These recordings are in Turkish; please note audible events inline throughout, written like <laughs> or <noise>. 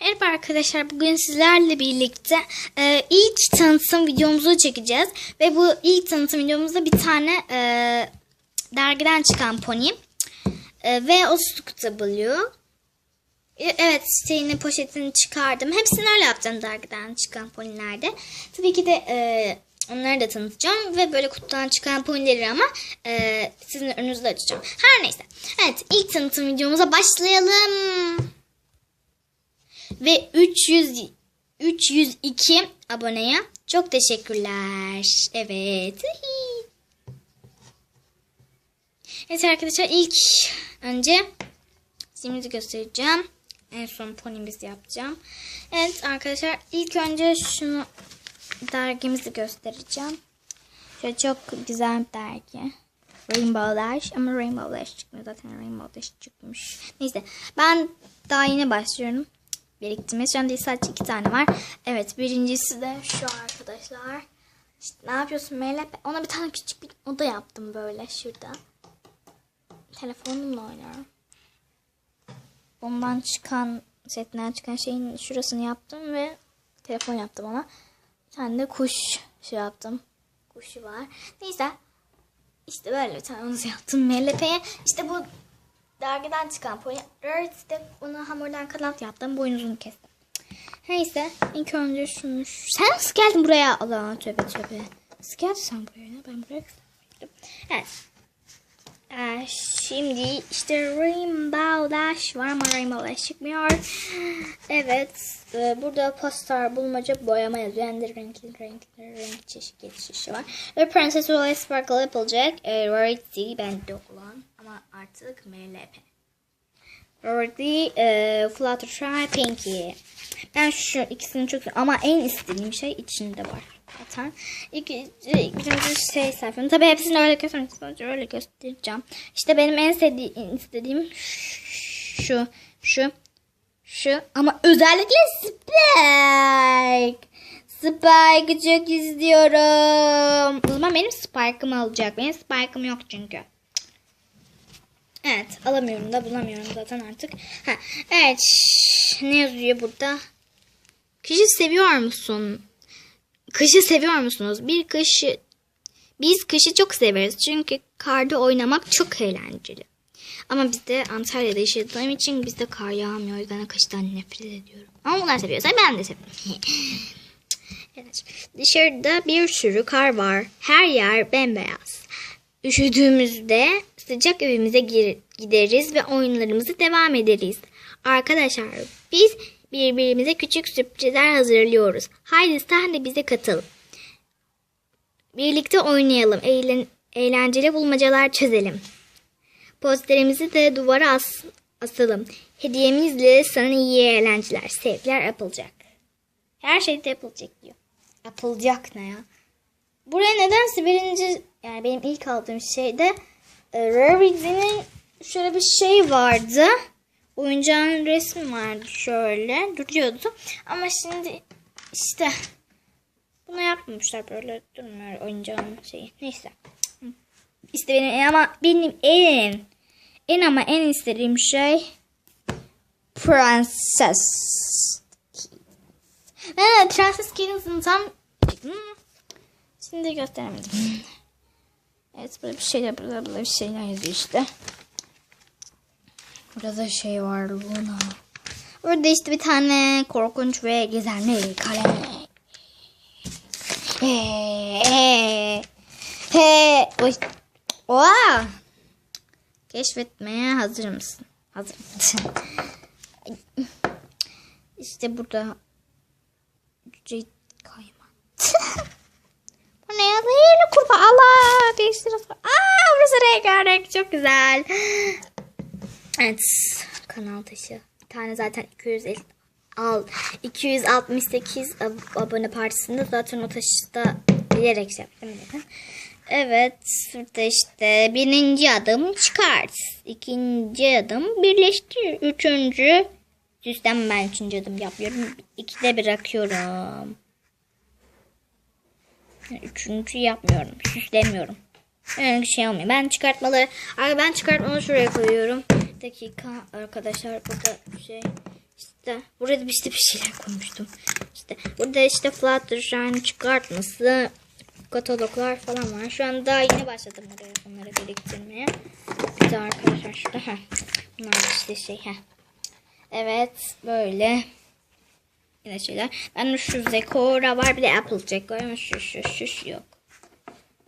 Merhaba arkadaşlar. Bugün sizlerle birlikte e, ilk tanıtım videomuzu çekeceğiz. Ve bu ilk tanıtım videomuzda bir tane e, dergiden çıkan pony. E, ve o buluyor. E, Evet şeyini poşetini çıkardım. Hepsini öyle yapacağım dergiden çıkan ponilerde. Tabii ki de e, onları da tanıtacağım. Ve böyle kutudan çıkan ponileri ama e, sizin önünüzde açacağım. Her neyse. Evet ilk tanıtım videomuza başlayalım. Ve 300 302 aboneye çok teşekkürler. Evet. Evet arkadaşlar ilk önce simidi göstereceğim. En son ponimizi yapacağım. Evet arkadaşlar ilk önce şunu dergimizi göstereceğim. Şöyle çok güzel bir dergi. Rainbow Dash ama Rainbow Dash çıkmıyor zaten Rainbow Dash çıkmış. Neyse ben daha yeni başlıyorum biriktirmeye. Şu an değil sadece iki tane var. Evet birincisi de şu arkadaşlar. İşte ne yapıyorsun Meyle? Ona bir tane küçük bir oda yaptım böyle şurada. Telefonumla oynuyorum. Ondan çıkan setinden çıkan şeyin şurasını yaptım ve telefon yaptım ona. Bir tane de kuş şey yaptım. Kuşu var. Neyse. İşte böyle bir tane onu yaptım MLP'ye. İşte bu dergiden çıkan pony. işte bunu hamurdan kanat yaptım. Boynuzunu kestim. Neyse. ilk önce şunu. Sen nasıl geldin buraya? Allah tövbe tövbe. Nasıl geldin sen buraya? Ben buraya geldim. Evet. Ee, şimdi işte Rainbow Dash var ama Rainbow Dash çıkmıyor. Evet. e, burada poster bulmaca boyama yazıyor. Yani renkli renkli renk çeşit geçişi var. Ve Princess Royal Sparkle yapılacak. E, Rarity bende olan ama artık MLP. Rarity e, Fluttershy Pinky. Ben şu ikisini çok ama en istediğim şey içinde var. Zaten ilk, ilk önce şey sayfam. Tabii hepsini öyle göstermek sadece öyle göstereceğim. İşte benim en sevdiğim, istediğim şu, şu, şu ama özellikle Spike. Spike'ı çok istiyorum. O zaman benim Spike'ımı alacak. Benim Spike'ım yok çünkü. Evet alamıyorum da bulamıyorum zaten artık. Ha, evet ne yazıyor burada? Kışı seviyor musun? Kışı seviyor musunuz? Bir kışı biz kışı çok severiz çünkü karda oynamak çok eğlenceli. Ama biz de Antalya'da yaşadığım için bizde kar yağmıyor. O yüzden kıştan nefret ediyorum. Ama bunlar seviyorsa ben de seviyorum. <laughs> evet. Dışarıda bir sürü kar var. Her yer bembeyaz. Üşüdüğümüzde sıcak evimize gideriz ve oyunlarımızı devam ederiz. Arkadaşlar biz birbirimize küçük sürprizler hazırlıyoruz. Haydi sen de bize katıl. Birlikte oynayalım. Eğlen- eğlenceli bulmacalar çözelim. Posterimizi de duvara as- asalım. Hediyemizle sana iyi eğlenceler. Sevgiler yapılacak. Her şey de yapılacak diyor. Yapılacak ne ya? Buraya nedense birinci yani benim ilk aldığım şeyde e, Rarity'nin şöyle bir şey vardı. Oyuncağın resmi vardı şöyle duruyordu. Ama şimdi işte bunu yapmamışlar böyle durmuyor oyuncağın şeyi. Neyse. İşte benim en ama benim en en ama en istediğim şey Princess. Evet, Princess Kings'in tam. Şimdi gösteremedim. Evet böyle bir şeyler burada, burada bir şeyler yazıyor işte. Burada şey var Luna. Burada işte bir tane korkunç ve gizemli kalem. He he he. Oha. Keşfetmeye hazır mısın? Hazır mısın? işte burada cüce kayma. <laughs> Bu ne ya? Böyle kurbağa. Allah. Değiştir. Aa burası rengarenk. Çok güzel. Evet. Kanal taşı. Bir tane zaten 250 al 268 ab- abone partisinde zaten o taşı da bilerek şey yaptım. Evet burada işte birinci adım çıkart. ikinci adım birleştir. Üçüncü sistem ben üçüncü adım yapıyorum. İkide bırakıyorum. Üçüncü yapmıyorum. Süslemiyorum. Öyle bir şey olmuyor. Ben çıkartmaları... Ay ben çıkartmaları şuraya koyuyorum. Dakika arkadaşlar burada şey İşte burada işte bir şeyler koymuştum. İşte burada işte Fluttershy'ın çıkartması, kataloglar falan var. Şu an daha yeni başladım oraya bunları biriktirmeye. Bir de arkadaşlar şurada. Heh. Bunlar işte şey. Heh. Evet böyle. Yine şeyler. Ben de şu Zekora var bir de Applejack var ama şu şu şu, şu yok.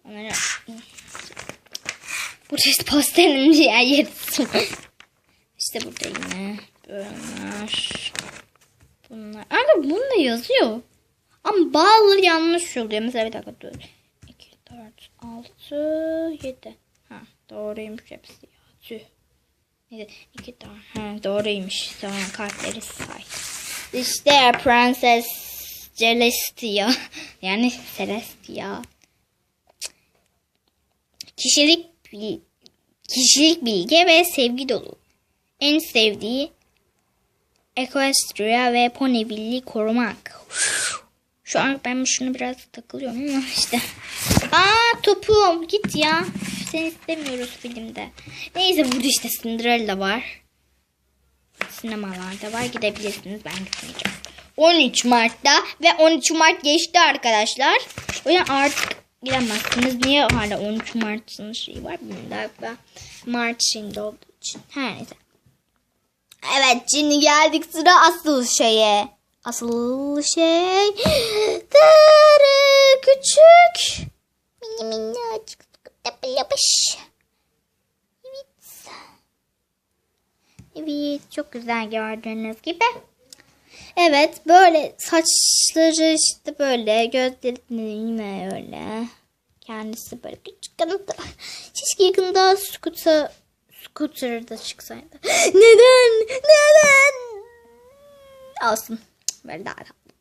Onları Burada işte pastanın diğer yeri. İşte burada yine bunlar. Bunlar. Ama bunda yazıyor. Ama bazıları yanlış oluyor. Mesela bir dakika dur. 2, 4, 6, 7. Ha doğruymuş hepsi ya. Tüh. Neyse 2 tane. Ha doğruymuş. Sonra kartları say. İşte Prenses Celestia. <laughs> Yani Celestia. Kişilik kişilik bilgi ve sevgi dolu. En sevdiği Equestria ve Ponyville'i korumak. Şu an ben şunu biraz takılıyorum ama işte. Aa topum git ya. Seni istemiyoruz filmde. Neyse burada işte Cinderella var. Sinemalarda var gidebilirsiniz ben gitmeyeceğim. 13 Mart'ta ve 13 Mart geçti arkadaşlar. O yüzden artık gidemezsiniz. Niye hala 13 Mart'ın şeyi var bilmiyorum. Galiba Mart şimdi olduğu için. Her neyse. Evet şimdi geldik sıra asıl şeye. Asıl şey. Darı küçük. Mini minnacık. Yapış. Evet. Evet çok güzel gördüğünüz gibi. Evet böyle saçları işte böyle gözleri yine öyle. Kendisi böyle küçük kanıtı. Keşke yakında scooter, scooter'da çıksaydı. <gasps> Neden? Neden? Olsun. Böyle daha tatlı.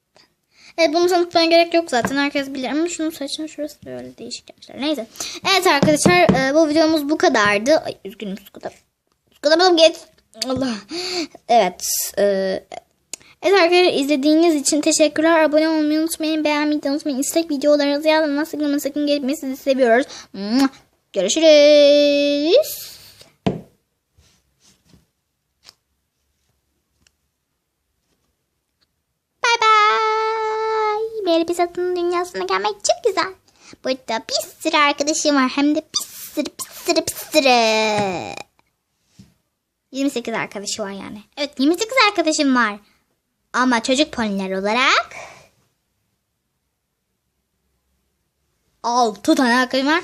Evet bunu tanıtmaya gerek yok zaten. Herkes bilir ama şunun saçının şurası böyle değişik yaşlar. Neyse. Evet arkadaşlar e, bu videomuz bu kadardı. Ay üzgünüm Scooter. Scooter git. Allah. Evet. E, Evet arkadaşlar izlediğiniz için teşekkürler. Abone olmayı unutmayın. Beğenmeyi unutmayın. İstek videolarınızı yazın. Sakın sakın gelmeyi sizi seviyoruz. Görüşürüz. Bay bir satın dünyasına gelmek çok güzel. Burada bir sürü arkadaşım var. Hem de bir sürü bir sürü bir sürü. 28 arkadaşı var yani. Evet 28 arkadaşım var. Ama çocuk poniler olarak 6 tane arkadaşım var.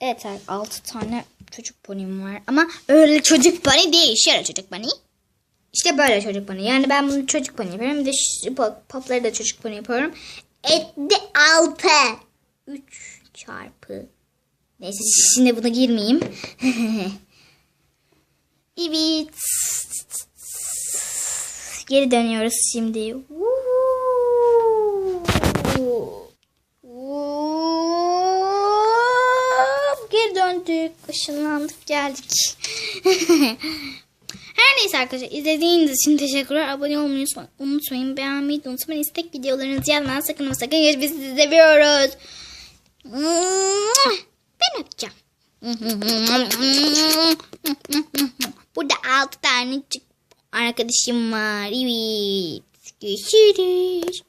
Evet 6 tane çocuk ponim var. Ama öyle çocuk pony değil. Şöyle çocuk pony. İşte böyle çocuk pony. Yani ben bunu çocuk pony yapıyorum. Bir de popları da çocuk pony yapıyorum. Etti 6. 3 çarpı. Neyse şimdi buna girmeyeyim. <laughs> evet. Geri dönüyoruz şimdi. Geri döndük. Işınlandık geldik. <laughs> Her neyse arkadaşlar izlediğiniz için teşekkürler. Abone olmayı unutmayın. Beğenmeyi unutmayın. İstek videolarınızı yazmayın. Sakın ama sakın. Biz sizi seviyoruz. Ben öpeceğim. Burada altı tane çık arkadaşım var. Evet. Görüşürüz.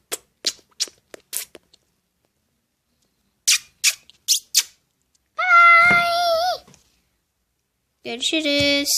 Bye. Görüşürüz.